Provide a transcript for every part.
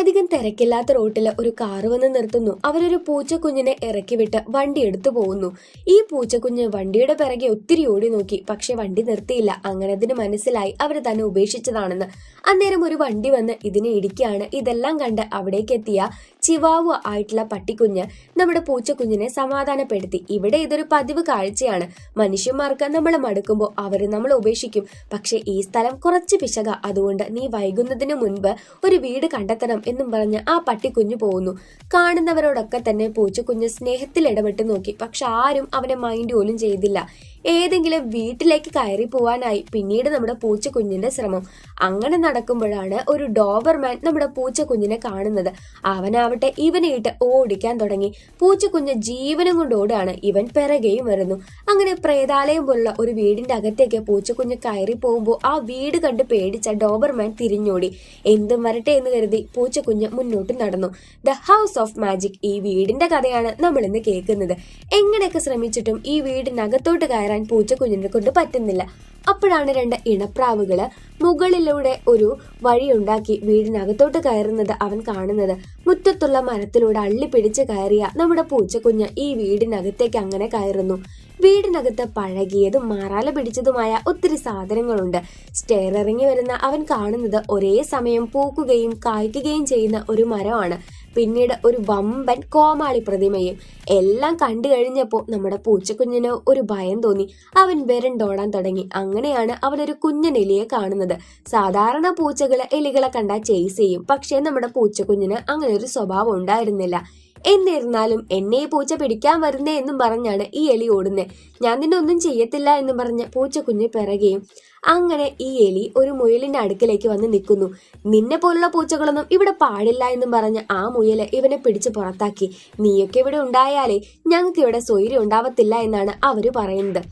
അധികം തിരക്കില്ലാത്ത റോട്ടിൽ ഒരു കാറ് വന്ന് നിർത്തുന്നു. അവരൊരു പൂച്ചക്കുഞ്ഞിനെ ഇറക്കി വിട്ട് വണ്ടി എടുത്തു പോകുന്നു. ഈ പൂച്ചക്കുഞ്ഞ് വണ്ടിയുടെ പിറകെ ഒത്തിരി ഓടി നോക്കി. പക്ഷെ വണ്ടി നിർത്തിയില്ല. അങ്ങനെ അതിന് മനസ്സിലായി അവർ തന്നെ ഉപേക്ഷിച്ചതാണെന്ന്. അന്നേരം ഒരു വണ്ടി വന്ന് ഇതിനെ ഇടിക്കുകയാണ്. ഇതെല്ലാം കണ്ട് അവിടേക്ക് എത്തിയ ചിവാവു ആയിട്ടുള്ള പട്ടിക്കുഞ്ഞ് നമ്മുടെ പൂച്ചക്കുഞ്ഞിനെ സമാധാനപ്പെടുത്തി. ഇവിടെ ഇതൊരു പതിവ് കാഴ്ചയാണ്. മനുഷ്യന്മാർക്ക് നമ്മൾ മടുക്കുമ്പോൾ അവർ നമ്മൾ ഉപേക്ഷിക്കും. പക്ഷെ ഈ സ്ഥലം കുറച്ച് പിശക. അതുകൊണ്ട് നീ വൈകുന്നതിന് മുൻപ് ഒരു വീട് കണ്ടെത്തണം എന്നും പറഞ്ഞ് ആ പട്ടിക്കുഞ്ഞു പോകുന്നു കാണുന്നവരോടൊക്കെ തന്നെ പൂച്ചക്കുഞ്ഞ് സ്നേഹത്തിൽ ഇടപെട്ട് നോക്കി. പക്ഷെ ആരും അവനെ മൈൻഡ് പോലും ചെയ്തില്ല. ഏതെങ്കിലും വീട്ടിലേക്ക് കയറി പോവാനായി പിന്നീട് നമ്മുടെ പൂച്ചക്കുഞ്ഞിന്റെ ശ്രമം. അങ്ങനെ നടക്കുമ്പോഴാണ് ഒരു ഡോബർമാൻ നമ്മുടെ പൂച്ചക്കുഞ്ഞിനെ കാണുന്നത്. അവനാവട്ടെ ഇവനെ ഇട്ട് ഓടിക്കാൻ തുടങ്ങി. പൂച്ചക്കുഞ്ഞ് ജീവനും കൊണ്ട് ഓടാണ്. ഇവൻ പിറകെയും വരുന്നു. അങ്ങനെ പ്രേതാലയം പോലുള്ള ഒരു വീടിന്റെ അകത്തേക്ക് പൂച്ചക്കുഞ്ഞ് കയറി പോകുമ്പോൾ ആ വീട് കണ്ട് പേടിച്ച ഡോബർമാൻ തിരിഞ്ഞോടി. എന്തും വരട്ടെ എന്ന് കരുതി പൂച്ചക്കുഞ്ഞ് മുന്നോട്ട് നടന്നു. ദ ഹൗസ് ഓഫ് മാജിക് ഈ വീടിന്റെ കഥയാണ് നമ്മൾ ഇന്ന് കേൾക്കുന്നത്. എങ്ങനെയൊക്കെ ശ്രമിച്ചിട്ടും ഈ വീടിനകത്തോട്ട് കയറാൻ പൂച്ചക്കുഞ്ഞിനെ കൊണ്ട് പറ്റുന്നില്ല. അപ്പോഴാണ് രണ്ട് ഇണപ്രാവുകൾ മുകളിലൂടെ ഒരു വഴിയുണ്ടാക്കി വീടിനകത്തോട്ട് കയറുന്നത് അവൻ കാണുന്നത്. മുറ്റത്തുള്ള മരത്തിലൂടെ അള്ളി പിടിച്ച് കയറിയ നമ്മുടെ പൂച്ചക്കുഞ്ഞ് ഈ വീടിനകത്തേക്ക് അങ്ങനെ കയറുന്നു. വീടിനകത്ത് പഴകിയതും മാറാല പിടിച്ചതുമായ ഒത്തിരി സാധനങ്ങളുണ്ട്. സ്റ്റെയർ ഇറങ്ങി വരുന്ന അവൻ കാണുന്നത് ഒരേ സമയം പൂക്കുകയും കായ്ക്കുകയും ചെയ്യുന്ന ഒരു മരമാണ്. പിന്നീട് ഒരു വമ്പൻ കോമാളി പ്രതിമയും. എല്ലാം കണ്ടു കഴിഞ്ഞപ്പോൾ നമ്മുടെ പൂച്ചക്കുഞ്ഞിന് ഒരു ഭയം തോന്നി. അവൻ വിരണ്ടോടാൻ തുടങ്ങി. അങ്ങനെയാണ് അവനൊരു കുഞ്ഞൻ എലിയെ കാണുന്നത്. സാധാരണ പൂച്ചകൾ എലികളെ കണ്ടാൽ ചേസ് ചെയ്യും. പക്ഷേ നമ്മുടെ പൂച്ചക്കുഞ്ഞിന് അങ്ങനെ ഒരു സ്വഭാവം ഉണ്ടായിരുന്നില്ല. എന്നിരുന്നാലും എന്നെ പൂച്ച പിടിക്കാൻ വരുന്നേ എന്നും പറഞ്ഞാണ് ഈ എലി ഓടുന്നത് ഞാൻ നിന്നെ ഒന്നും ചെയ്യത്തില്ല എന്ന് പറഞ്ഞ് പൂച്ചക്കുഞ്ഞ് പിറകെയും. അങ്ങനെ ഈ എലി ഒരു മുയലിന്റെ അടുക്കിലേക്ക് വന്ന് നിൽക്കുന്നു. നിന്നെ പോലുള്ള പൂച്ചകളൊന്നും ഇവിടെ പാടില്ല എന്നും പറഞ്ഞ് ആ മുയൽ ഇവനെ പിടിച്ച് പുറത്താക്കി. നീയൊക്കെ ഇവിടെ ഉണ്ടായാലേ ഞങ്ങൾക്ക് ഇവിടെ സ്വൈര്യം ഉണ്ടാവത്തില്ല എന്നാണ് അവർ പറയുന്നത്.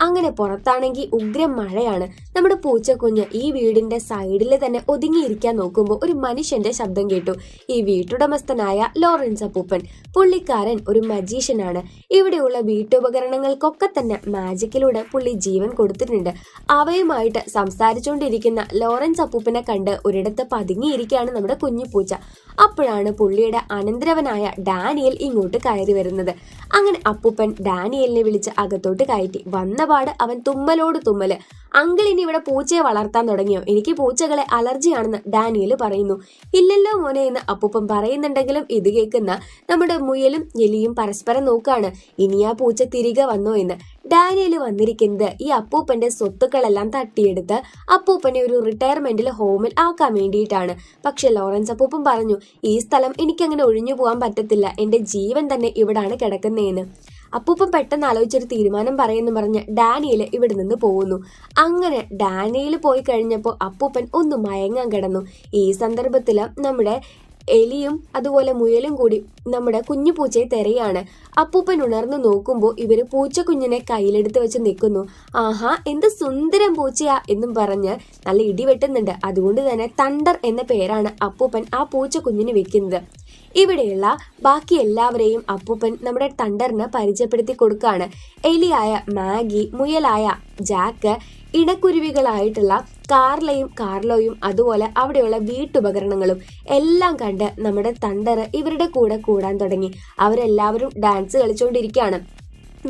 അങ്ങനെ പുറത്താണെങ്കിൽ ഉഗ്രം മഴയാണ്. നമ്മുടെ പൂച്ചക്കുഞ്ഞ് ഈ വീടിന്റെ സൈഡിൽ തന്നെ ഒതുങ്ങിയിരിക്കാൻ നോക്കുമ്പോൾ ഒരു മനുഷ്യന്റെ ശബ്ദം കേട്ടു. ഈ വീട്ടുടമസ്ഥനായ ലോറൻസ് അപ്പൂപ്പൻ. പുള്ളിക്കാരൻ ഒരു മജീഷ്യനാണ് ഇവിടെയുള്ള വീട്ടുപകരണങ്ങൾക്കൊക്കെ തന്നെ മാജിക്കിലൂടെ പുള്ളി ജീവൻ കൊടുത്തിട്ടുണ്ട്. അവയുമായിട്ട് സംസാരിച്ചുകൊണ്ടിരിക്കുന്ന ലോറൻസ് അപ്പൂപ്പനെ കണ്ട് ഒരിടത്ത് പതുങ്ങിയിരിക്കുകയാണ് നമ്മുടെ കുഞ്ഞു പൂച്ച. അപ്പോഴാണ് പുള്ളിയുടെ അനന്തരവനായ ഡാനിയൽ ഇങ്ങോട്ട് കയറി വരുന്നത്. അങ്ങനെ അപ്പൂപ്പൻ ഡാനിയലിനെ വിളിച്ച് അകത്തോട്ട് കയറ്റി. വന്നപാട് അവൻ തുമ്മലോട് തുമ്മൽ. അങ്കിൾ ഇനി ഇവിടെ പൂച്ചയെ വളർത്താൻ തുടങ്ങിയോ? എനിക്ക് പൂച്ചകളെ അലർജിയാണെന്ന് ഡാനിയൽ പറയുന്നു. ഇല്ലല്ലോ മോനെ എന്ന് അപ്പൂപ്പൻ പറയുന്നുണ്ടെങ്കിലും ഇത് കേൾക്കുന്ന നമ്മുടെ മുയലും എലിയും പരസ്പരം നോക്കാണ്. ഇനി ആ പൂച്ച തിരികെ വന്നോ എന്ന്. ഡാനിയൽ വന്നിരിക്കുന്നത് ഈ അപ്പൂപ്പന്റെ സ്വത്തുക്കളെല്ലാം തട്ടിയെടുത്ത് അപ്പൂപ്പനെ ഒരു റിട്ടയർമെന്റിൽ ഹോമിൽ ആക്കാൻ വേണ്ടിയിട്ടാണ്. പക്ഷെ ലോറൻസ് അപ്പൂപ്പൻ പറഞ്ഞു ഈ സ്ഥലം എനിക്കങ്ങനെ ഒഴിഞ്ഞു പോകാൻ പറ്റത്തില്ല. എന്റെ ജീവൻ തന്നെ ഇവിടാണ് കിടക്കുന്നതെന്ന് അപ്പൂപ്പൻ പെട്ടെന്ന് ആലോചിച്ചൊരു തീരുമാനം പറയുന്നു പറഞ്ഞ് ഡാനിയൽ ഇവിടെ നിന്ന് പോകുന്നു. അങ്ങനെ ഡാനിയൽ പോയി കഴിഞ്ഞപ്പോൾ അപ്പൂപ്പൻ ഒന്ന് മയങ്ങാൻ കിടന്നു. ഈ സന്ദർഭത്തിൽ നമ്മുടെ എലിയും അതുപോലെ മുയലും കൂടി നമ്മുടെ കുഞ്ഞു പൂച്ചയെ തെരയാണ് അപ്പൂപ്പൻ ഉണർന്നു നോക്കുമ്പോൾ ഇവർ പൂച്ചക്കുഞ്ഞിനെ കയ്യിലെടുത്ത് വെച്ച് നിൽക്കുന്നു. ആഹാ എന്ത് സുന്ദരം പൂച്ചയാ എന്നും പറഞ്ഞ് നല്ല ഇടി വെട്ടുന്നുണ്ട്. അതുകൊണ്ട് തന്നെ തണ്ടർ എന്ന പേരാണ് അപ്പൂപ്പൻ ആ പൂച്ചക്കുഞ്ഞിന് വെക്കുന്നത്. ഇവിടെയുള്ള ബാക്കി എല്ലാവരെയും അപ്പൂപ്പൻ നമ്മുടെ തണ്ടറിന് പരിചയപ്പെടുത്തി കൊടുക്കുകയാണ്. എലിയായ മാഗി മുയലായ ജാക്ക് ഇണക്കുരുവികളായിട്ടുള്ള കാർലയും കാർലോയും അതുപോലെ അവിടെയുള്ള വീട്ടുപകരണങ്ങളും എല്ലാം കണ്ട് നമ്മുടെ തണ്ടർ ഇവരുടെ കൂടെ കൂടാൻ തുടങ്ങി. അവരെല്ലാവരും ഡാൻസ് കളിച്ചുകൊണ്ടിരിക്കുകയാണ്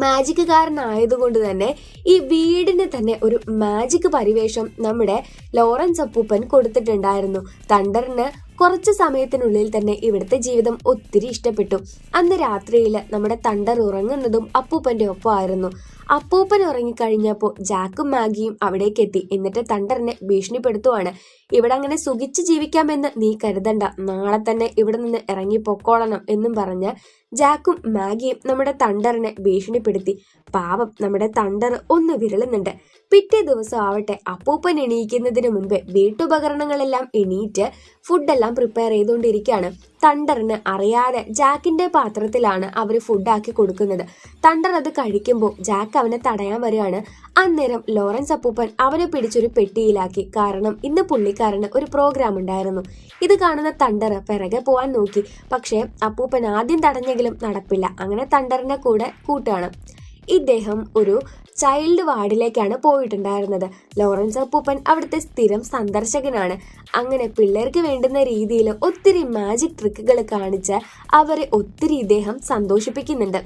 മാജിക്കുകാരനായതുകൊണ്ട് തന്നെ ഈ വീടിന് തന്നെ ഒരു മാജിക് പരിവേഷം നമ്മുടെ ലോറൻസ് അപ്പൂപ്പൻ കൊടുത്തിട്ടുണ്ടായിരുന്നു. തണ്ടറിന് കുറച്ച് സമയത്തിനുള്ളിൽ തന്നെ ഇവിടുത്തെ ജീവിതം ഒത്തിരി ഇഷ്ടപ്പെട്ടു. അന്ന് രാത്രിയിൽ നമ്മുടെ തണ്ടർ ഉറങ്ങുന്നതും അപ്പൂപ്പന്റെ ഒപ്പമായിരുന്നു. അപ്പൂപ്പൻ ഉറങ്ങിക്കഴിഞ്ഞപ്പോൾ ജാക്കും മാഗിയും അവിടേക്ക് എത്തി എന്നിട്ട് തണ്ടറിനെ ഭീഷണിപ്പെടുത്തുവാണ്. ഇവിടെ അങ്ങനെ സുഖിച്ച് ജീവിക്കാമെന്ന് നീ കരുതണ്ട. നാളെ തന്നെ ഇവിടെ നിന്ന് ഇറങ്ങി പൊക്കോളണം എന്നും പറഞ്ഞ് ജാക്കും മാഗിയും നമ്മുടെ തണ്ടറിനെ ഭീഷണിപ്പെടുത്തി. പാവം നമ്മുടെ തണ്ടർ ഒന്ന് വിരളുന്നുണ്ട് പിറ്റേ ദിവസം ആവട്ടെ അപ്പൂപ്പൻ എണീക്കുന്നതിന് മുൻപ് വീട്ടുപകരണങ്ങളെല്ലാം എണീറ്റ് ഫുഡെല്ലാം പ്രിപ്പയർ ചെയ്തുകൊണ്ടിരിക്കുകയാണ്. തണ്ടറിന് അറിയാതെ ജാക്കിന്റെ പാത്രത്തിലാണ് അവർ ഫുഡാക്കി കൊടുക്കുന്നത്. തണ്ടർ അത് കഴിക്കുമ്പോൾ ജാക്ക് അവനെ തടയാൻ വരികയാണ്. അന്നേരം ലോറൻസ് അപ്പൂപ്പൻ അവനെ പിടിച്ചൊരു പെട്ടിയിലാക്കി. കാരണം ഇന്ന് പുള്ളിക്കാരന് ഒരു പ്രോഗ്രാം ഉണ്ടായിരുന്നു. ഇത് കാണുന്ന തണ്ടർ പിറകെ പോവാൻ നോക്കി. പക്ഷേ അപ്പൂപ്പൻ ആദ്യം തടഞ്ഞെങ്കിലും നടപ്പില്ല. അങ്ങനെ തണ്ടറിന്റെ കൂടെ കൂട്ടുകയാണ്. ഇദ്ദേഹം ഒരു ചൈൽഡ് വാർഡിലേക്കാണ് പോയിട്ടുണ്ടായിരുന്നത്. ലോറൻസ് അപ്പൂപ്പൻ അവിടുത്തെ സ്ഥിരം സന്ദർശകനാണ്. അങ്ങനെ പിള്ളേർക്ക് വേണ്ടുന്ന രീതിയിൽ ഒത്തിരി മാജിക് ട്രിക്കുകൾ കാണിച്ച് അവരെ ഒത്തിരി ഇദ്ദേഹം സന്തോഷിപ്പിക്കുന്നുണ്ട്.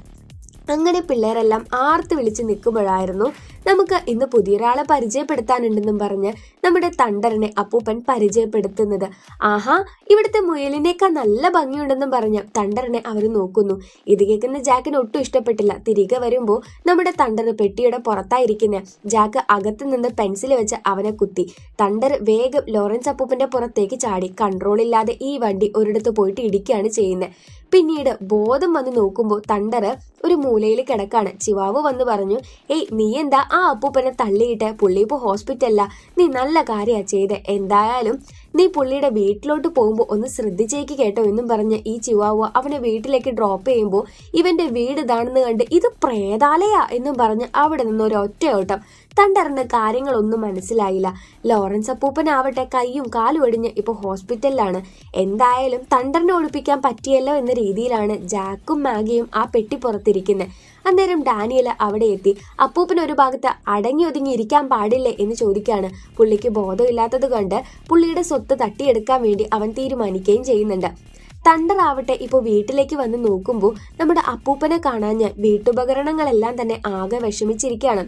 അങ്ങനെ പിള്ളേരെല്ലാം ആർത്ത് വിളിച്ച് നിൽക്കുമ്പോഴായിരുന്നു നമുക്ക് ഇന്ന് പുതിയൊരാളെ പരിചയപ്പെടുത്താനുണ്ടെന്നും പറഞ്ഞ് നമ്മുടെ തണ്ടറിനെ അപ്പൂപ്പൻ പരിചയപ്പെടുത്തുന്നത്. ആഹാ ഇവിടുത്തെ മുയലിനേക്കാൾ നല്ല ഭംഗിയുണ്ടെന്നും പറഞ്ഞ് തണ്ടറിനെ അവർ നോക്കുന്നു. ഇത് കേൾക്കുന്ന ജാക്കിന് ഒട്ടും ഇഷ്ടപ്പെട്ടില്ല. തിരികെ വരുമ്പോൾ നമ്മുടെ തണ്ടർ പെട്ടിയുടെ പുറത്തായിരിക്കുന്ന. ജാക്ക് അകത്ത് നിന്ന് പെൻസിൽ വെച്ച് അവനെ കുത്തി. തണ്ടർ വേഗം ലോറൻസ് അപ്പൂപ്പന്റെ പുറത്തേക്ക് ചാടി. കൺട്രോൾ ഇല്ലാതെ ഈ വണ്ടി ഒരിടത്ത് പോയിട്ട് ഇടിക്കുകയാണ് ചെയ്യുന്നത് പിന്നീട് ബോധം വന്ന് നോക്കുമ്പോൾ തണ്ടർ ഒരു മൂലയിൽ കിടക്കാണ്. ചിവാവ് വന്ന് പറഞ്ഞു ഏയ് നീ എന്താ ആ അപ്പൂപ്പനെ തള്ളിയിട്ട് പുള്ളി ഇപ്പോൾ ഹോസ്പിറ്റലില്ല നീ നല്ല കാര്യമാണ് ചെയ്ത്. എന്തായാലും നീ പുള്ളിയുടെ വീട്ടിലോട്ട് പോകുമ്പോൾ ഒന്ന് ശ്രദ്ധിച്ചേക്ക് കേട്ടോ എന്നും പറഞ്ഞ് ഈ ചിവാവ അവനെ വീട്ടിലേക്ക് ഡ്രോപ്പ് ചെയ്യുമ്പോൾ ഇവന്റെ വീട് ഇതാണെന്ന് കണ്ട് ഇത് പ്രേതാലയാ എന്നും പറഞ്ഞ് അവിടെ നിന്ന് ഒരു ഒറ്റയോട്ടം തണ്ടറിന് കാര്യങ്ങളൊന്നും മനസ്സിലായില്ല. ലോറൻസ് അപ്പൂപ്പനാവട്ടെ കൈയും കാലും ഒടിഞ്ഞ് ഇപ്പോൾ ഹോസ്പിറ്റലിലാണ്. എന്തായാലും തണ്ടറിനെ ഒളിപ്പിക്കാൻ പറ്റിയല്ലോ എന്ന രീതിയിലാണ് ജാക്കും മാഗിയും ആ പെട്ടി പുറത്തിരിക്കുന്നത് അന്നേരം ഡാനിയൽ അവിടെ എത്തി. അപ്പൂപ്പൻ ഒരു ഭാഗത്ത് അടങ്ങി ഒതുങ്ങി ഇരിക്കാൻ പാടില്ലേ എന്ന് ചോദിക്കുകയാണ് പുള്ളിക്ക് ബോധമില്ലാത്തത് കൊണ്ട് പുള്ളിയുടെ സ്വത്ത് തട്ടിയെടുക്കാൻ വേണ്ടി അവൻ തീരുമാനിക്കുകയും ചെയ്യുന്നുണ്ട്. തണ്ടറാവട്ടെ ഇപ്പോൾ വീട്ടിലേക്ക് വന്ന് നോക്കുമ്പോൾ നമ്മുടെ അപ്പൂപ്പനെ കാണാഞ്ഞ് വീട്ടുപകരണങ്ങളെല്ലാം തന്നെ ആകെ വിഷമിച്ചിരിക്കുകയാണ്.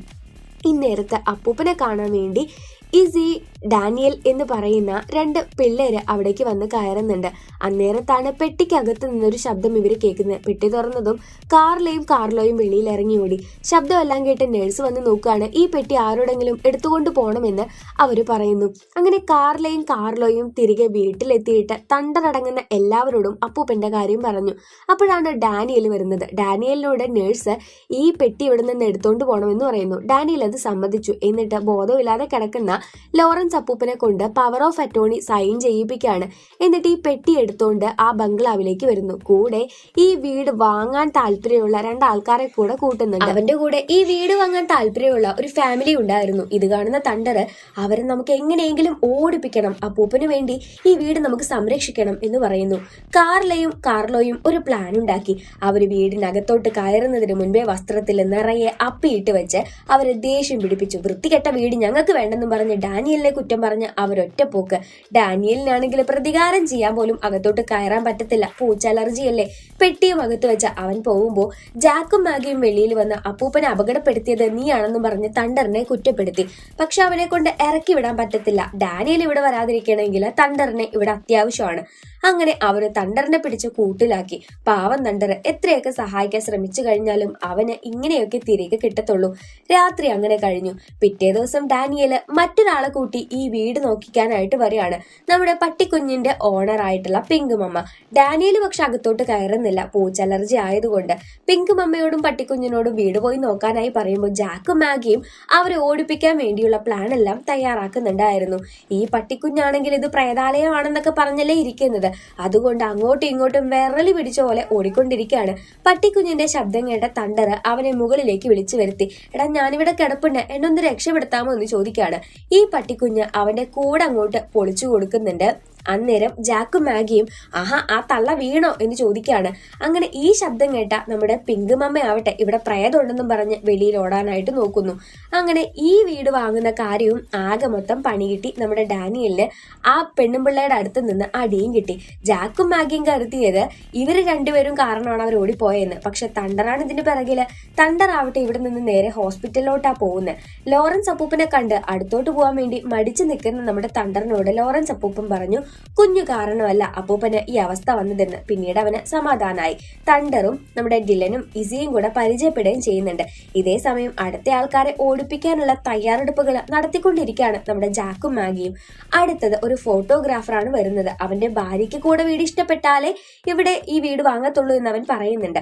ഇന്നേരത്ത് അപ്പൂപ്പനെ കാണാൻ വേണ്ടി ഇസി ഡാനിയൽ എന്ന് പറയുന്ന രണ്ട് പിള്ളേര് അവിടേക്ക് വന്ന് കയറുന്നുണ്ട്. അന്നേരത്താണ് പെട്ടിക്കകത്ത് നിന്നൊരു ശബ്ദം ഇവർ കേൾക്കുന്നത് പെട്ടി തുറന്നതും കാറിലെയും കാർലോയും വെളിയിൽ ഇറങ്ങി ഓടി. ശബ്ദമെല്ലാം കേട്ട് നേഴ്സ് വന്ന് നോക്കുകയാണ്. ഈ പെട്ടി ആരോടെങ്കിലും എടുത്തുകൊണ്ട് പോകണമെന്ന് അവർ പറയുന്നു. അങ്ങനെ കാറിലെയും കാർലോയും തിരികെ വീട്ടിലെത്തിയിട്ട് തണ്ടറടങ്ങുന്ന എല്ലാവരോടും അപ്പൂപ്പന്റെ കാര്യം പറഞ്ഞു. അപ്പോഴാണ് ഡാനിയൽ വരുന്നത്. ഡാനിയലിനോട് നേഴ്സ് ഈ പെട്ടി ഇവിടെ നിന്ന് എടുത്തുകൊണ്ട് പോകണമെന്ന് പറയുന്നു. ഡാനിയൽ അത് സമ്മതിച്ചു. എന്നിട്ട് ബോധമില്ലാതെ കിടക്കുന്ന ലോറൻസ് അപ്പൂപ്പനെ കൊണ്ട് പവർ ഓഫ് അറ്റോണി സൈൻ ചെയ്യിപ്പിക്കുകയാണ്. എന്നിട്ട് ഈ പെട്ടി എടുത്തുകൊണ്ട് ആ ബംഗ്ലാവിലേക്ക് വരുന്നു. കൂടെ ഈ വീട് വാങ്ങാൻ താല്പര്യമുള്ള രണ്ടാൾക്കാരെ കൂടെ കൂട്ടുന്നുണ്ട്. അവന്റെ കൂടെ ഈ വീട് വാങ്ങാൻ താല്പര്യമുള്ള ഒരു ഫാമിലി ഉണ്ടായിരുന്നു. ഇത് കാണുന്ന തണ്ടർ അവരെ നമുക്ക് എങ്ങനെയെങ്കിലും ഓടിപ്പിക്കണം. അപ്പൂപ്പന് വേണ്ടി ഈ വീട് നമുക്ക് സംരക്ഷിക്കണം എന്ന് പറയുന്നു. കാർലയും കാർലോയും ഒരു പ്ലാൻ ഉണ്ടാക്കി. അവർ വീടിനകത്തോട്ട് കയറുന്നതിന് മുൻപേ വസ്ത്രത്തിൽ നിറയെ അപ്പിയിട്ട് വെച്ച് അവരെ ദേഷ്യം പിടിപ്പിച്ചു. വൃത്തികെട്ട വീട് ഞങ്ങൾക്ക് വേണ്ടെന്നും പറഞ്ഞ് ഡാനിയലിനെ കുറ്റം പറഞ്ഞ് അവരൊറ്റ പോക്ക്. ഡാനിയലിനാണെങ്കിൽ പ്രതികാരം ചെയ്യാൻ പോലും അകത്തോട്ട് കയറാൻ പറ്റത്തില്ല. പൂച്ച അലർജിയല്ലേ? പെട്ടിയും അകത്ത് വെച്ച അവൻ പോകുമ്പോൾ ജാക്കും മാഗിയും വെളിയിൽ വന്ന് അപ്പൂപ്പനെ അപകടപ്പെടുത്തിയത് നീയാണെന്നും പറഞ്ഞ് തണ്ടറിനെ കുറ്റപ്പെടുത്തി. പക്ഷെ അവനെ കൊണ്ട് ഇറക്കി വിടാൻ പറ്റത്തില്ല. ഡാനിയൽ ഇവിടെ വരാതിരിക്കണമെങ്കിൽ തണ്ടറിനെ ഇവിടെ അത്യാവശ്യമാണ്. അങ്ങനെ അവർ തണ്ടറിനെ പിടിച്ച് കൂട്ടിലാക്കി. പാവം തണ്ടർ എത്രയൊക്കെ സഹായിക്കാൻ ശ്രമിച്ചു കഴിഞ്ഞാലും അവന് ഇങ്ങനെയൊക്കെ തിരികെ കിട്ടത്തുള്ളൂ. രാത്രി അങ്ങനെ കഴിഞ്ഞു. പിറ്റേ ദിവസം ഡാനിയൽ മറ്റൊരാളെ കൂട്ടി ഈ വീട് നോക്കിക്കാനായിട്ട് വരികയാണ്. നമ്മുടെ പട്ടിക്കുഞ്ഞിന്റെ ഓണർ ആയിട്ടുള്ള പിങ്ക് മമ്മ. ഡാനിയൽ പക്ഷെ അകത്തോട്ട് കയറുന്നില്ല. പൂച്ച അലർജി ആയതുകൊണ്ട് പിങ്ക് മമ്മയോടും പട്ടിക്കുഞ്ഞിനോടും വീട് പോയി നോക്കാനായി പറയുമ്പോൾ ജാക്കും മാഗിയും അവരെ ഓടിപ്പിക്കാൻ വേണ്ടിയുള്ള പ്ലാൻ എല്ലാം തയ്യാറാക്കുന്നുണ്ടായിരുന്നു. ഈ പട്ടിക്കുഞ്ഞാണെങ്കിൽ ഇത് പ്രേതാലയമാണെന്നൊക്കെ പറഞ്ഞല്ലേ ഇരിക്കുന്നത്. അതുകൊണ്ട് അങ്ങോട്ടും ഇങ്ങോട്ടും വിരളി പിടിച്ച പോലെ ഓടിക്കൊണ്ടിരിക്കുകയാണ്. പട്ടിക്കുഞ്ഞിന്റെ ശബ്ദം കേട്ട തണ്ടറ് അവനെ മുകളിലേക്ക് വിളിച്ചു വരുത്തി. എടാ ഞാനിവിടെ കിടപ്പുണ്ട്. എന്നൊന്ന് രക്ഷപ്പെടുത്താമോ? എന്ന് ചോദിക്കുകയാണ്. ഈ പട്ടിക്കുഞ്ഞ് അവന്റെ കൂടെ അങ്ങോട്ട് പൊളിച്ചു കൊടുക്കുന്നുണ്ട്. അന്നേരം ജാക്കും മാഗിയും ആഹാ ആ തള്ള വീണോ? എന്ന് ചോദിക്കുകയാണ്. അങ്ങനെ ഈ ശബ്ദം കേട്ട നമ്മുടെ പിങ്ക് മമ്മ ആവട്ടെ ഇവിടെ പ്രേതമുണ്ടെന്നും പറഞ്ഞ് വെളിയിൽ ഓടാനായിട്ട് നോക്കുന്നു. അങ്ങനെ ഈ വീട് വാങ്ങുന്ന കാര്യവും ആകെ മൊത്തം പണി കിട്ടി നമ്മുടെ ഡാനിയലിന്. ആ പെണ്ണുമ്പിള്ളയുടെ അടുത്ത് നിന്ന് അടിയും കിട്ടി. ജാക്കും മാഗിയും കരുതിയത് ഇവർ രണ്ടുപേരും കാരണമാണ് അവർ ഓടിപ്പോയെന്ന്. പക്ഷെ തണ്ടറാണ് ഇതിന്റെ പിറകിൽ. തണ്ടറാവട്ടെ ഇവിടെ നിന്ന് നേരെ ഹോസ്പിറ്റലിലോട്ടാ പോകുന്നത് ലോറൻസ് അപ്പൂപ്പനെ കണ്ട് അടുത്തോട്ട് പോകാൻ വേണ്ടി മടിച്ചു നിൽക്കുന്ന നമ്മുടെ തണ്ടറിനോട് ലോറൻസ് അപ്പൂപ്പൻ പറഞ്ഞു കുഞ്ഞു കാരണമല്ല അപ്പൂപ്പന് ഈ അവസ്ഥ വന്നതെന്ന് പിന്നീട് അവന് സമാധാനമായി തണ്ടറും നമ്മുടെ ഡിലനും ഇസിയും കൂടെ പരിചയപ്പെടുകയും ചെയ്യുന്നുണ്ട്. ഇതേ സമയം അടുത്ത ആൾക്കാരെ ഓടിപ്പിക്കാനുള്ള തയ്യാറെടുപ്പുകൾ നടത്തിക്കൊണ്ടിരിക്കുകയാണ് നമ്മുടെ ജാക്കും മാഗിയും. അടുത്തത് ഒരു ഫോട്ടോഗ്രാഫറാണ് വരുന്നത്. അവന്റെ ഭാര്യയ്ക്ക് കൂടെ വീട് ഇഷ്ടപ്പെട്ടാലേ ഇവിടെ ഈ വീട് വാങ്ങത്തുള്ളൂ എന്ന് അവൻ പറയുന്നുണ്ട്.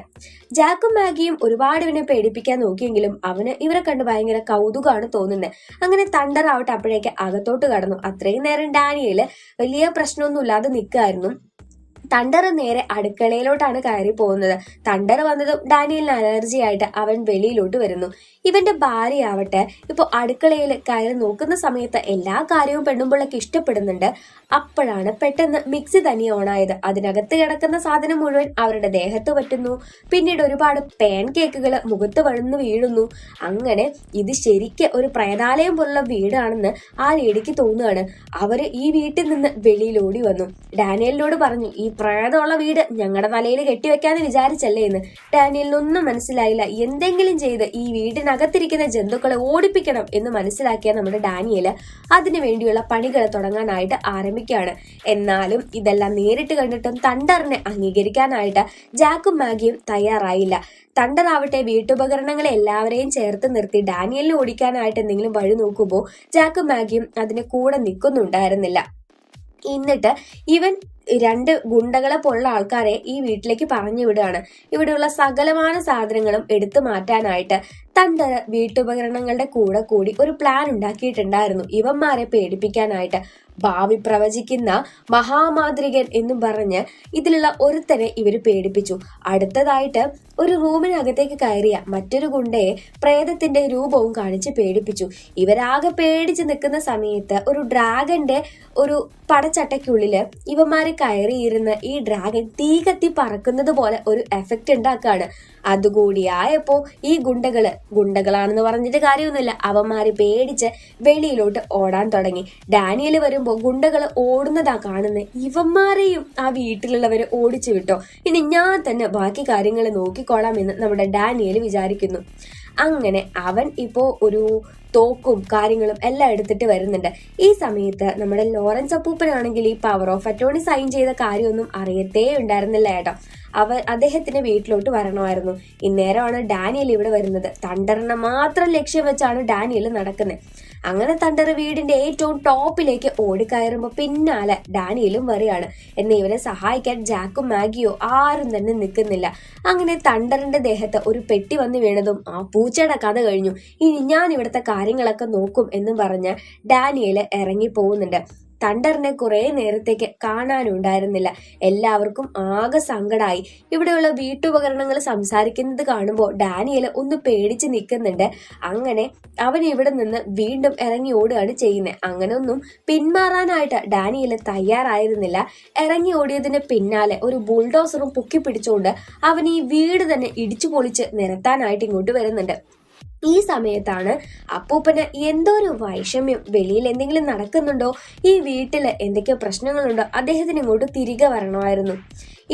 ജാക്കും മാഗിയും ഒരുപാട് ഇവനെ പേടിപ്പിക്കാൻ നോക്കിയെങ്കിലും അവന് ഇവരെ കണ്ട് ഭയങ്കര കൗതുകമാണ് തോന്നുന്നത്. അങ്ങനെ തണ്ടർ ആവട്ടെ അപ്പോഴേക്ക് അകത്തോട്ട് കടന്നു. അത്രയും നേരം ഡാനിയൽ വലിയ പ്രശ്നമൊന്നുമില്ലാതെ നിൽക്കുമായിരുന്നു തണ്ടർ നേരെ അടുക്കളയിലോട്ടാണ് കയറി പോകുന്നത്. തണ്ടർ വന്നതും ഡാനിയലിന് അലർജി ആയിട്ട് അവൻ വെളിയിലോട്ട് വരുന്നു. ഇവന്റെ ഭാര്യയാവട്ടെ ഇപ്പോൾ അടുക്കളയിൽ കയറി നോക്കുന്ന സമയത്ത് എല്ലാ കാര്യവും പെണ്ണുമ്പിള്ളക്ക് ഇഷ്ടപ്പെടുന്നുണ്ട്. അപ്പോഴാണ് പെട്ടെന്ന് മിക്സി തനിയെ ഓണായത്. അതിനകത്ത് കിടക്കുന്ന സാധനം മുഴുവൻ അവരുടെ ദേഹത്ത് പറ്റുന്നു. പിന്നീട് ഒരുപാട് പാൻ കേക്കുകൾ മുഖത്ത് വഴുന്നു വീഴുന്നു. അങ്ങനെ ഇത് ശരിക്ക് ഒരു പ്രേതാലയം പോലുള്ള വീടാണെന്ന് ആ ലേഡിക്ക് തോന്നുകയാണ്. അവർ ഈ വീട്ടിൽ നിന്ന് വെളിയിൽ ഓടി വന്നു. ഡാനിയലിനോട് പറഞ്ഞു ഈ പ്രേതമുള്ള വീട് ഞങ്ങളുടെ തലയിൽ കെട്ടിവെക്കാന്ന് വിചാരിച്ചല്ലേ എന്ന്. ഡാനിയലിനൊന്നും മനസ്സിലായില്ല. എന്തെങ്കിലും ചെയ്ത് ഈ വീടിനകത്തിരിക്കുന്ന ജന്തുക്കളെ ഓടിപ്പിക്കണം എന്ന് മനസ്സിലാക്കിയ നമ്മുടെ ഡാനിയൽ അതിനു വേണ്ടിയുള്ള പണികൾ തുടങ്ങാനായിട്ട് ആരംഭിക്കുകയാണ്. എന്നാലും ഇതെല്ലാം നേരിട്ട് കണ്ടിട്ടും തണ്ടറിനെ അംഗീകരിക്കാനായിട്ട് ജാക്കും മാഗിയും തയ്യാറായില്ല. തണ്ടറാവട്ടെ വീട്ടുപകരണങ്ങളെ എല്ലാവരെയും ചേർത്ത് നിർത്തി ഡാനിയലിനെ ഓടിക്കാനായിട്ട് എന്തെങ്കിലും വഴി നോക്കുമ്പോൾ ജാക്കും മാഗിയും അതിന് കൂടെ നിൽക്കുന്നുണ്ടായിരുന്നില്ല. എന്നിട്ട് ഇവൻ രണ്ട് ഗുണ്ടകളെ പോലുള്ള ആൾക്കാരെ ഈ വീട്ടിലേക്ക് പറഞ്ഞു വിടുകയാണ്. ഇവിടെയുള്ള സകലമായ സാധനങ്ങളും എടുത്തു മാറ്റാനായിട്ട് തണ്ടർ വീട്ടുപകരണങ്ങളുടെ കൂടെ കൂടി ഒരു പ്ലാൻ ഉണ്ടാക്കിയിട്ടുണ്ടായിരുന്നു. ഇവന്മാരെ പേടിപ്പിക്കാനായിട്ട്. ഭാവി പ്രവചിക്കുന്ന മഹാമാതൃകൻ എന്നും പറഞ്ഞ് ഇതിലുള്ള ഒരുത്തനെ ഇവർ പേടിപ്പിച്ചു. അടുത്തതായിട്ട് ഒരു റൂമിനകത്തേക്ക് കയറിയ മറ്റൊരു ഗുണ്ടയെ പ്രേതത്തിന്റെ രൂപവും കാണിച്ച് പേടിപ്പിച്ചു. ഇവരാകെ പേടിച്ച് നിൽക്കുന്ന സമയത്ത് ഒരു ഡ്രാഗന്റെ ഒരു പടച്ചട്ടയ്ക്കുള്ളിൽ ഇവന്മാര് കയറിയിരുന്ന് ഈ ഡ്രാഗൻ തീ കത്തി പറക്കുന്നത് പോലെ ഒരു എഫക്റ്റ് ഉണ്ടാക്കുകയാണ് അതുകൂടിയായപ്പോ ഈ ഗുണ്ടകൾ ഗുണ്ടകളാണെന്ന് പറഞ്ഞിട്ട് കാര്യമൊന്നുമില്ല. അവന്മാര് പേടിച്ച് വെളിയിലോട്ട് ഓടാൻ തുടങ്ങി. ഡാനിയൽ വരുമ്പോ ഗുണ്ടകൾ ഓടുന്നതാ കാണുന്നത് ഇവന്മാരെയും ആ വീട്ടിലുള്ളവരെ ഓടിച്ചു വിട്ടോ. ഇനി ഞാൻ തന്നെ ബാക്കി കാര്യങ്ങൾ നോക്കിക്കോളാം എന്ന് നമ്മുടെ ഡാനിയൽ വിചാരിക്കുന്നു. അങ്ങനെ അവൻ ഇപ്പോൾ ഒരു തോക്കും കാര്യങ്ങളും എല്ലാം എടുത്തിട്ട് വരുന്നുണ്ട്. ഈ സമയത്ത് നമ്മുടെ ലോറൻസ് അപ്പൂപ്പനാണെങ്കിൽ ഈ പവർ ഓഫ് അറ്റോണി സൈൻ ചെയ്ത കാര്യമൊന്നും അറിയത്തേ ഉണ്ടായിരുന്നില്ല ഏട്ടോ. അവ അദ്ദേഹത്തിന്റെ വീട്ടിലോട്ട് വരണമായിരുന്നു. ഇന്നേരമാണ് ഡാനിയൽ ഇവിടെ വരുന്നത്. തണ്ടറിനെ മാത്രം ലക്ഷ്യം വെച്ചാണ് ഡാനിയൽ നടക്കുന്നത് അങ്ങനെ തണ്ടർ വീടിന്റെ ഏറ്റവും ടോപ്പിലേക്ക് ഓടിക്കയറുമ്പോൾ പിന്നാലെ ഡാനിയലും വരികയാണ് എന്നെ ഇവരെ സഹായിക്കാൻ ജാക്കും മാഗിയോ ആരും തന്നെ നിൽക്കുന്നില്ല. അങ്ങനെ തണ്ടറിന്റെ ദേഹത്ത് ഒരു പെട്ടി വന്ന് വീണതും ആ പൂച്ചയുടെ കഥ കഴിഞ്ഞു. ഇനി ഞാൻ ഇവിടുത്തെ കാര്യങ്ങളൊക്കെ നോക്കും എന്നും പറഞ്ഞ് ഡാനിയൽ ഇറങ്ങി പോകുന്നുണ്ട് തണ്ടറിനെ കുറെ നേരത്തേക്ക് കാണാനുണ്ടായിരുന്നില്ല. എല്ലാവർക്കും ആകെ സങ്കടമായി ഇവിടെയുള്ള വീട്ടുപകരണങ്ങൾ സംസാരിക്കുന്നത് കാണുമ്പോൾ ഡാനിയൽ ഒന്ന് പേടിച്ച് നിൽക്കുന്നുണ്ട് അങ്ങനെ അവൻ ഇവിടെ നിന്ന് വീണ്ടും ഇറങ്ങി ഓടുകയാണ് ചെയ്യുന്നത് അങ്ങനെ ഒന്നും പിന്മാറാനായിട്ട് ഡാനിയൽ തയ്യാറായിരുന്നില്ല. ഇറങ്ങി ഓടിയതിന് പിന്നാലെ ഒരു ബുൾഡോസറും പൊക്കി പിടിച്ചുകൊണ്ട് അവൻ ഈ വീട് തന്നെ ഇടിച്ചു പൊളിച്ച് നിരത്താനായിട്ട് ഇങ്ങോട്ട് വരുന്നുണ്ട്. ഈ സമയത്താണ് അപ്പൂപ്പന് എന്തോ ഒരു വൈഷമ്യം വെളിയിൽ എന്തെങ്കിലും നടക്കുന്നുണ്ടോ? ഈ വീട്ടിൽ എന്തൊക്കെയോ പ്രശ്നങ്ങളുണ്ടോ? അദ്ദേഹത്തിന് ഇങ്ങോട്ട് തിരികെ വരണമായിരുന്നു.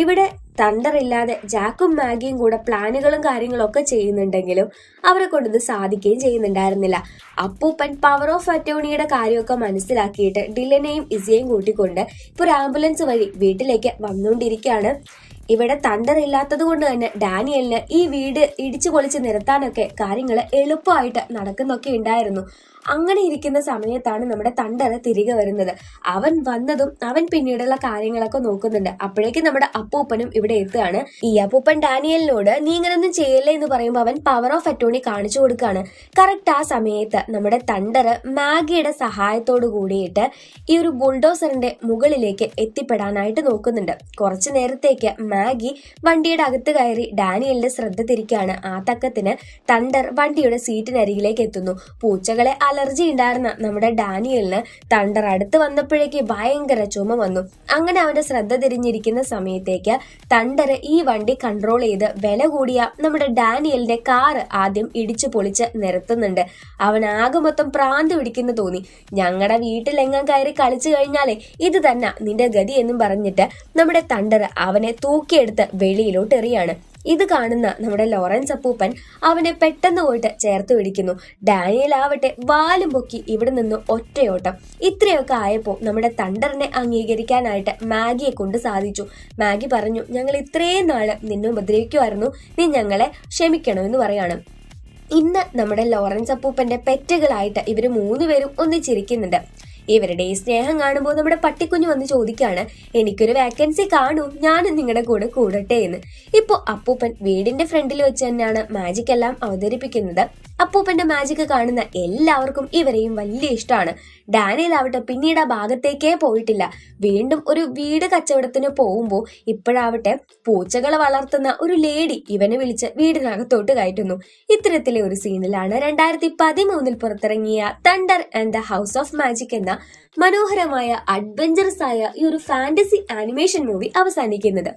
ഇവിടെ തണ്ടറില്ലാതെ ജാക്കും മാഗിയും കൂടെ പ്ലാനുകളും കാര്യങ്ങളും ഒക്കെ ചെയ്യുന്നുണ്ടെങ്കിലും അവരെ കൊണ്ടത് സാധിക്കുകയും ചെയ്യുന്നുണ്ടായിരുന്നില്ല. അപ്പൂപ്പൻ പവർ ഓഫ് അറ്റോണിയുടെ കാര്യമൊക്കെ മനസ്സിലാക്കിയിട്ട് ഡില്ലനെയും ഇസിയെയും കൂട്ടിക്കൊണ്ട് ഇപ്പോൾ ഒരു ആംബുലൻസ് വഴി വീട്ടിലേക്ക് വന്നുകൊണ്ടിരിക്കുകയാണ്. ഇവിടെ തണ്ടർ ഇല്ലാത്തത് കൊണ്ട് തന്നെ ഡാനിയലിന് ഈ വീട് ഇടിച്ചു പൊളിച്ച് നിരത്താനൊക്കെ കാര്യങ്ങൾ എളുപ്പമായിട്ട് നടക്കുന്നൊക്കെ ഉണ്ടായിരുന്നു. അങ്ങനെ ഇരിക്കുന്ന സമയത്താണ് നമ്മുടെ തണ്ടർ തിരികെ വരുന്നത്. അവൻ വന്നതും അവൻ പിന്നീടുള്ള കാര്യങ്ങളൊക്കെ നോക്കുന്നുണ്ട്. അപ്പോഴേക്കും നമ്മുടെ അപ്പൂപ്പനും ഇവിടെ എത്തുകയാണ്. ഈ അപ്പൂപ്പൻ ഡാനിയലിനോട് നീ ഇങ്ങനൊന്നും ചെയ്യല്ലേ എന്ന് പറയുമ്പോൾ അവൻ പവർ ഓഫ് അറ്റോണി കാണിച്ചു കൊടുക്കുകയാണ്. കറക്റ്റ് ആ സമയത്ത് നമ്മുടെ തണ്ടർ മാഗിയുടെ സഹായത്തോട് കൂടിയിട്ട് ഈ ഒരു ബുൾഡോസറിന്റെ മുകളിലേക്ക് എത്തിപ്പെടാനായിട്ട് നോക്കുന്നുണ്ട്. കുറച്ചു നേരത്തേക്ക് മാഗി വണ്ടിയുടെ അകത്ത് കയറി ഡാനിയലിന്റെ ശ്രദ്ധ തിരിക്കുകയാണ്. ആ തക്കത്തിന് തണ്ടർ വണ്ടിയുടെ സീറ്റിനരികിലേക്ക് എത്തുന്നു. പൂച്ചകളെ അലർജി ഉണ്ടായിരുന്ന നമ്മുടെ ഡാനിയലിന് തണ്ടർ അടുത്ത് വന്നപ്പോഴേക്ക് ഭയങ്കര ചുമ വന്നു. അങ്ങനെ അവന്റെ ശ്രദ്ധ തിരിഞ്ഞിരിക്കുന്ന സമയത്തേക്ക് തണ്ടർ ഈ വണ്ടി കൺട്രോൾ ചെയ്ത് വില കൂടിയ നമ്മുടെ ഡാനിയലിന്റെ കാറ് ആദ്യം ഇടിച്ചു പൊളിച്ച് നിരത്തുന്നുണ്ട്. അവൻ ആകെ മൊത്തം പ്രാന്ത് പിടിക്കുന്ന തോന്നി. ഞങ്ങളുടെ വീട്ടിലെങ്ങാൻ കയറി കളിച്ചു കഴിഞ്ഞാലേ ഇത് തന്നെ നിന്റെ ഗതി എന്നും പറഞ്ഞിട്ട് നമ്മുടെ തണ്ടർ അവനെ തൂക്കിയെടുത്ത് വെളിയിലോട്ട് എറിയാണ്. ഇത് കാണുന്ന നമ്മുടെ ലോറൻസ് അപ്പൂപ്പൻ അവനെ പെട്ടെന്ന് പോയിട്ട് ചേർത്ത് പിടിക്കുന്നു. ഡാനിയൽ ആവട്ടെ വാലും പൊക്കി ഇവിടെ നിന്ന് ഒറ്റയോട്ടം. ഇത്രയൊക്കെ ആയപ്പോൾ നമ്മുടെ തണ്ടറിനെ അംഗീകരിക്കാനായിട്ട് മാഗിയെ കൊണ്ട് സാധിച്ചു. മാഗി പറഞ്ഞു ഞങ്ങൾ ഇത്രയും നാൾ നിന്നെ ഉപദ്രവിക്കുമായിരുന്നു നീ ഞങ്ങളെ ക്ഷമിക്കണമെന്ന് പറയാണ്. ഇന്ന് നമ്മുടെ ലോറൻസ് അപ്പൂപ്പന്റെ പെറ്റുകളായിട്ട് ഇവർ മൂന്നുപേരും ഒന്നിച്ചിരിക്കുന്നുണ്ട്. ഇവരുടെ ഈ സ്നേഹം കാണുമ്പോൾ നമ്മുടെ പട്ടിക്കുഞ്ഞ് വന്ന് ചോദിക്കാണ് എനിക്കൊരു വേക്കൻസി കാണൂ ഞാനും നിങ്ങളുടെ കൂടെ കൂടട്ടെ എന്ന്. ഇപ്പോൾ അപ്പൂപ്പൻ വീടിന്റെ ഫ്രണ്ടിൽ വെച്ച് തന്നെയാണ് മാജിക് എല്ലാം അവതരിപ്പിക്കുന്നത്. അപ്പൂപ്പന്റെ മാജിക് കാണുന്ന എല്ലാവർക്കും ഇവരെയും വലിയ ഇഷ്ടമാണ്. ഡാനിയൽ ആവട്ടെ പിന്നീട് ആ ഭാഗത്തേക്കേ പോയിട്ടില്ല. വീണ്ടും ഒരു വീട് കച്ചവടത്തിന് പോകുമ്പോൾ ഇപ്പോഴാവട്ടെ പൂച്ചകളെ വളർത്തുന്ന ഒരു ലേഡി ഇവനെ വിളിച്ച് വീടിനകത്തോട്ട് കയറ്റുന്നു. ഇത്തരത്തിലെ ഒരു സീനിലാണ് രണ്ടായിരത്തി പതിമൂന്നിൽ പുറത്തിറങ്ങിയ thunder and the house of magic എന്ന മനോഹരമായ അഡ്വഞ്ചറസ് ആയ ഈ ഒരു ഫാന്റസി ആനിമേഷൻ മൂവി അവസാനിക്കുന്നത്.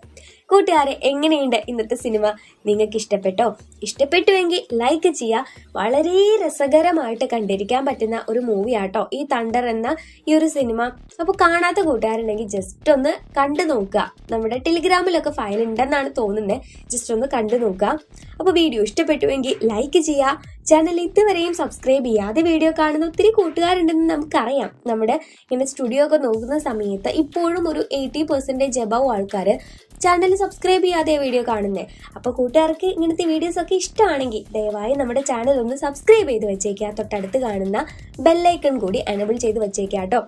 കൂട്ടുകാരെ എങ്ങനെയുണ്ട് ഇന്നത്തെ സിനിമ? നിങ്ങൾക്ക് ഇഷ്ടപ്പെട്ടോ ഇഷ്ടപ്പെട്ടുവെങ്കിൽ ലൈക്ക് ചെയ്യുക. വളരെ രസകരമായിട്ട് കണ്ടിരിക്കാൻ പറ്റുന്ന ഒരു മൂവി ആട്ടോ ഈ തണ്ടർ എന്ന ഈ ഒരു സിനിമ. അപ്പോൾ കാണാത്ത കൂട്ടുകാരുണ്ടെങ്കിൽ ജസ്റ്റ് ഒന്ന് കണ്ടു നോക്കുക. നമ്മുടെ ടെലിഗ്രാമിലൊക്കെ ഫയൽ ഉണ്ടെന്നാണ് തോന്നുന്നത് ജസ്റ്റ് ഒന്ന് കണ്ടു നോക്കുക. അപ്പോൾ വീഡിയോ ഇഷ്ടപ്പെട്ടുവെങ്കിൽ ലൈക്ക് ചെയ്യുക. ചാനൽ ഇതുവരെയും സബ്സ്ക്രൈബ് ചെയ്യാതെ വീഡിയോ കാണുന്ന ഒത്തിരി കൂട്ടുകാരുണ്ടെന്ന് നമുക്കറിയാം. നമ്മുടെ ഇങ്ങനെ സ്റ്റുഡിയോ ഒക്കെ നോക്കുന്ന സമയത്ത് ഇപ്പോഴും ഒരു എയ്റ്റി പെർസെന്റേജ് എബവ് ആൾക്കാർ ചാനൽ സബ്സ്ക്രൈബ് ചെയ്യാതെ വീഡിയോ കാണുന്നത് അപ്പോൾ കൂട്ടുകാർക്ക് ഇങ്ങനത്തെ വീഡിയോസ് ഒക്കെ ഇഷ്ടമാണെങ്കിൽ ദയവായി നമ്മുടെ ചാനൽ ഒന്ന് സബ്സ്ക്രൈബ് ചെയ്ത് വെച്ചേക്കുക തൊട്ടടുത്ത് കാണുന്ന ബെല്ലൈക്കൺ കൂടി എനബിൾ ചെയ്ത് വെച്ചേക്കുക കേട്ടോ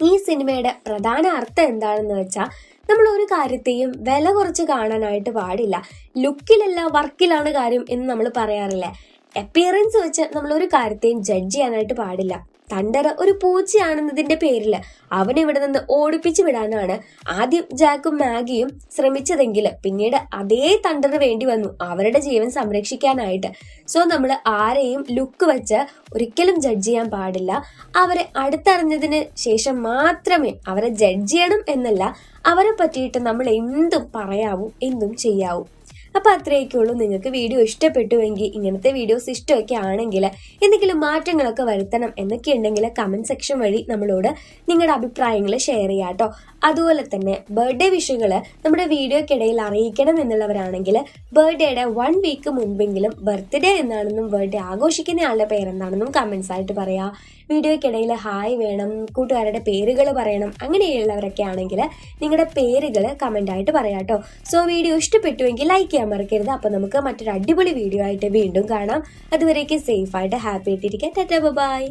ഈ സിനിമയുടെ പ്രധാന അർത്ഥം എന്താണെന്ന് വെച്ചാൽ നമ്മൾ ഒരു കാര്യത്തെയും വില കുറച്ച് കാണാനായിട്ട് പാടില്ല. ലുക്കിലല്ല വർക്കിലാണ് കാര്യം എന്ന് നമ്മൾ പറയാറില്ലേ. അപ്പിയറൻസ് വെച്ച് നമ്മൾ ഒരു കാര്യത്തെയും ജഡ്ജ് ചെയ്യാനായിട്ട് പാടില്ല. തണ്ടറ ഒരു പൂച്ചയാണെന്നതിന്റെ പേരിൽ അവനെ ഇവിടെ നിന്ന് ഓടിപ്പിച്ചു വിടാനാണ് ആദ്യം ജാക്കും മാഗിയും ശ്രമിച്ചതെങ്കിൽ പിന്നീട് അതേ തണ്ടറിന് വേണ്ടി വന്നു അവരുടെ ജീവൻ സംരക്ഷിക്കാനായിട്ട്. സോ നമ്മൾ ആരെയും ലുക്ക് വെച്ച് ഒരിക്കലും ജഡ്ജ് ചെയ്യാൻ പാടില്ല. അവരെ അടുത്തറിഞ്ഞതിന് ശേഷം മാത്രമേ അവരെ ജഡ്ജ് ചെയ്യണം എന്നല്ല അവരെ പറ്റിയിട്ട് നമ്മൾ എന്തും പറയാവൂ എന്തും ചെയ്യാവൂ. അപ്പൊ അത്രയൊക്കെ ഉള്ളൂ നിങ്ങൾക്ക് വീഡിയോ ഇഷ്ടപ്പെട്ടുവെങ്കിൽ ഇങ്ങനത്തെ വീഡിയോസ് ഇഷ്ടമൊക്കെ ആണെങ്കിൽ എന്തെങ്കിലും മാറ്റങ്ങളൊക്കെ വരുത്തണം എന്നൊക്കെ ഉണ്ടെങ്കിൽ കമന്റ് സെക്ഷൻ വഴി നമ്മളോട് നിങ്ങളുടെ അഭിപ്രായങ്ങൾ ഷെയർ ചെയ്യാം കേട്ടോ. അതുപോലെ തന്നെ ബർത്ത്ഡേ വിഷുകൾ നമ്മുടെ വീഡിയോക്കിടയിൽ അറിയിക്കണം എന്നുള്ളവരാണെങ്കിൽ ബർത്ത്ഡേയുടെ വൺ വീക്ക് മുൻപെങ്കിലും ബർത്ത്ഡേ എന്നാണെന്നും ബർത്ത്ഡേ ആഘോഷിക്കുന്ന ആളുടെ പേരെന്താണെന്നും കമന്റ്സ് ആയിട്ട് പറയാം. വീഡിയോക്കിടയിൽ ഹായ് വേണം കൂട്ടുകാരുടെ പേരുകൾ പറയണം അങ്ങനെയുള്ളവരൊക്കെ ആണെങ്കിൽ നിങ്ങളുടെ പേരുകൾ കമന്റായിട്ട് പറയാം കേട്ടോ സോ വീഡിയോ ഇഷ്ടപ്പെട്ടുവെങ്കിൽ ലൈക്ക് ചെയ്യാൻ മറക്കരുത്. അപ്പോൾ നമുക്ക് മറ്റൊരു അടിപൊളി വീഡിയോ ആയിട്ട് വീണ്ടും കാണാം. അതുവരേക്കും സേഫായിട്ട് ഹാപ്പി ആയിട്ടിരിക്കാൻ. Tata bye